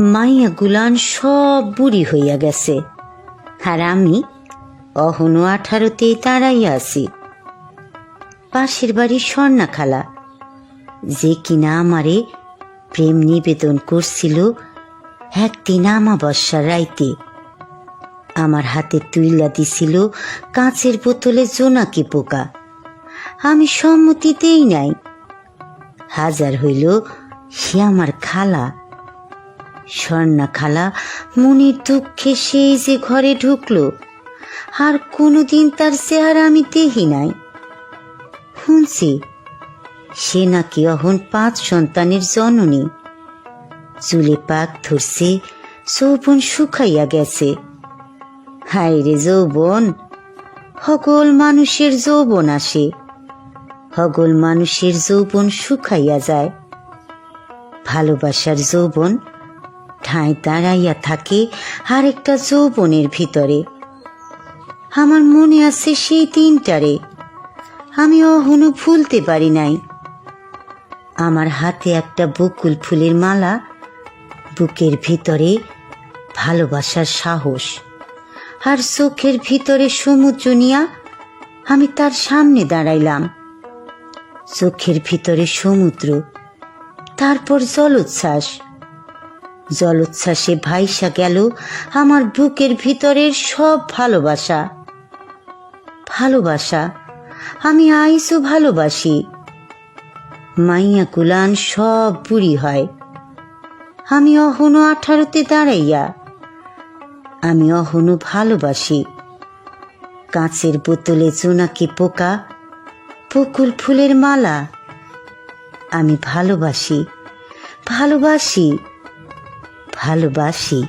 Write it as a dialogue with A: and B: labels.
A: মাইয়া গুলান সব বুড়ি হইয়া গেছে। আর আমি অহনো আঠারোতেই দাঁড়াইয়া আছি। পাশের বাড়ির স্বর্ণা খালা যে কিনা আমারে প্রেম নিবেদন করছিল একদিন আমাবস্যার রাইতে। আমার হাতে তুইলা দিছিল কাঁচের বোতলে জোনাকি পোকা। আমি সম্মতিতেই নাই। হাজার হইল সে আমার খালা। স্বর্ণা খালা মনির দুঃখে সেই যে ঘরে ঢুকলো, আর কোনোদিন তার চেহারা আমি দেখি নাই। শুনছি, সে নাকি অহন পাঁচ সন্তানের জননী। চুলে পাক ধরছে, যৌবন শুকাইয়া গেছে। হায় রে যৌবন, হগল মানুষের যৌবন আসে। হগল মানুষের যৌবন শুকাইয়া যায়। ভালোবাসার যৌবন ঠাঁই দাঁড়াইয়া থাকে আরেকটা যৌবনের ভিতরে। আমার মনে আছে সেই দিনটারে। আমি অহনো ভুলতে পারি নাই। আমার হাতে একটা বকুল ফুলের মালা, বুকের ভিতরে ভালোবাসার সাহস, আর চোখের ভিতরে সমুদ্র নিয়া আমি তার সামনে দাঁড়াইলাম। চোখের ভিতরে সমুদ্র, তারপর জলোচ্ছ্বাস। জলোচ্ছ্বাসে ভাইসা গেল আমার বুকের ভিতরের সব ভালোবাসা। ভালোবাসা, আমি আইসও ভালোবাসি। মাইয়া কুলান সব বুড়ি হয়। আমি অহনো আঠারোতে দাঁড়াইয়া, আমি অহনো ভালোবাসি। কাঁচের বোতলে জোনাকি পোকা, বকুল ফুলের মালা, আমি ভালোবাসি ভালোবাসি। ভালোবাসি।